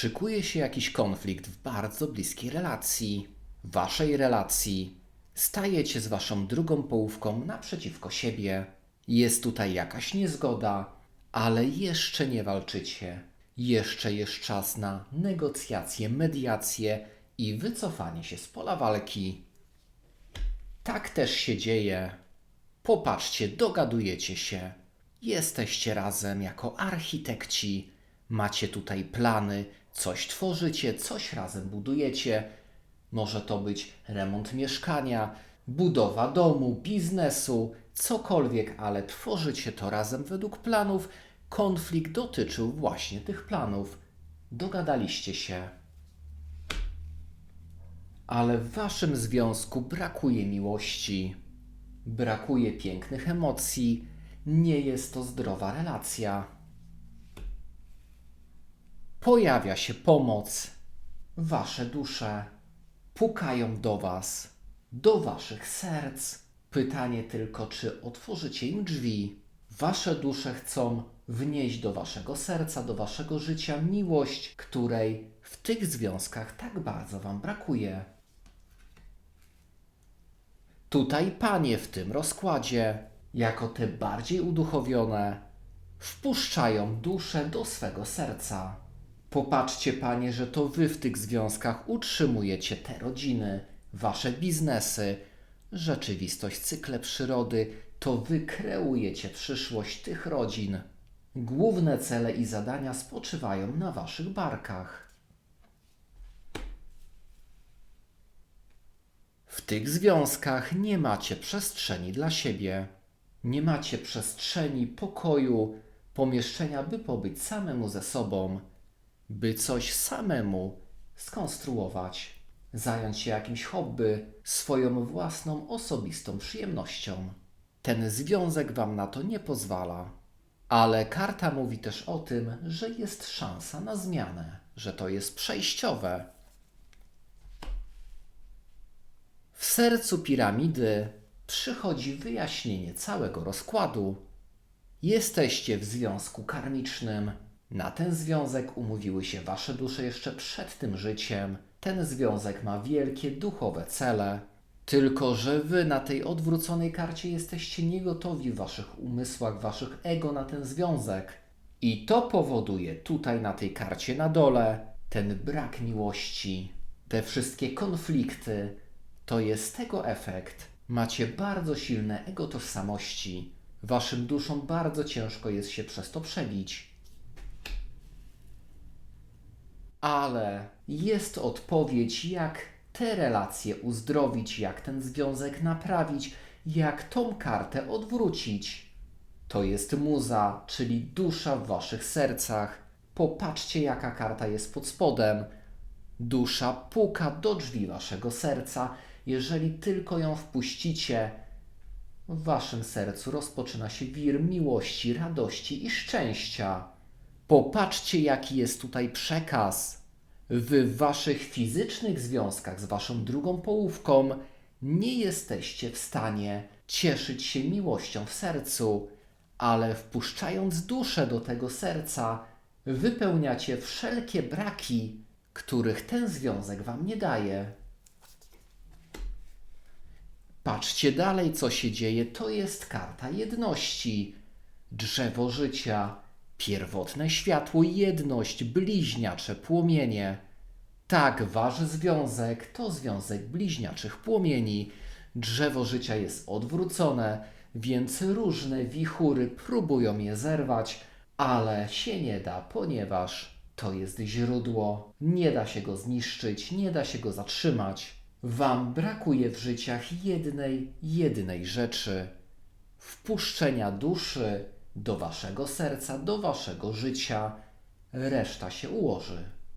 Szykuje się jakiś konflikt w bardzo bliskiej relacji, waszej relacji. Stajecie z waszą drugą połówką naprzeciwko siebie. Jest tutaj jakaś niezgoda, ale jeszcze nie walczycie. Jeszcze jest czas na negocjacje, mediacje i wycofanie się z pola walki. Tak też się dzieje. Popatrzcie, dogadujecie się. Jesteście razem jako architekci. Macie tutaj plany, coś tworzycie, coś razem budujecie. Może to być remont mieszkania, budowa domu, biznesu, cokolwiek, ale tworzycie to razem według planów. Konflikt dotyczył właśnie tych planów. Dogadaliście się. Ale w waszym związku brakuje miłości, brakuje pięknych emocji, nie jest to zdrowa relacja. Pojawia się pomoc, wasze dusze pukają do was, do waszych serc. Pytanie tylko, czy otworzycie im drzwi. Wasze dusze chcą wnieść do waszego serca, do waszego życia miłość, której w tych związkach tak bardzo wam brakuje. Tutaj panie w tym rozkładzie, jako te bardziej uduchowione, wpuszczają duszę do swego serca. Popatrzcie, panie, że to wy w tych związkach utrzymujecie te rodziny, wasze biznesy, rzeczywistość, cykle przyrody, to wy kreujecie przyszłość tych rodzin. Główne cele i zadania spoczywają na waszych barkach. W tych związkach nie macie przestrzeni dla siebie. Nie macie przestrzeni, pokoju, pomieszczenia, by pobyć samemu ze sobą, by coś samemu skonstruować, zająć się jakimś hobby, swoją własną osobistą przyjemnością. Ten związek wam na to nie pozwala. Ale karta mówi też o tym, że jest szansa na zmianę, że to jest przejściowe. W sercu piramidy przychodzi wyjaśnienie całego rozkładu. Jesteście w związku karmicznym. Na ten związek umówiły się wasze dusze jeszcze przed tym życiem. Ten związek ma wielkie duchowe cele. Tylko, że wy na tej odwróconej karcie jesteście niegotowi w waszych umysłach, waszych ego na ten związek. I to powoduje tutaj na tej karcie na dole ten brak miłości, te wszystkie konflikty. To jest tego efekt. Macie bardzo silne ego tożsamości. Waszym duszom bardzo ciężko jest się przez to przebić. Ale jest odpowiedź, jak te relacje uzdrowić, jak ten związek naprawić, jak tą kartę odwrócić. To jest muza, czyli dusza w waszych sercach. Popatrzcie, jaka karta jest pod spodem. Dusza puka do drzwi waszego serca. Jeżeli tylko ją wpuścicie, w waszym sercu rozpoczyna się wir miłości, radości i szczęścia. Popatrzcie, jaki jest tutaj przekaz. W waszych fizycznych związkach z waszą drugą połówką nie jesteście w stanie cieszyć się miłością w sercu, ale wpuszczając duszę do tego serca, wypełniacie wszelkie braki, których ten związek wam nie daje. Patrzcie dalej, co się dzieje. To jest karta jedności. Drzewo życia, pierwotne światło, jedność, bliźniacze płomienie. Tak, wasz związek to związek bliźniaczych płomieni. Drzewo życia jest odwrócone, więc różne wichury próbują je zerwać, ale się nie da, ponieważ to jest źródło. Nie da się go zniszczyć, nie da się go zatrzymać. Wam brakuje w życiach jednej, jednej rzeczy wpuszczenia duszy do waszego serca, do waszego życia. Reszta się ułoży.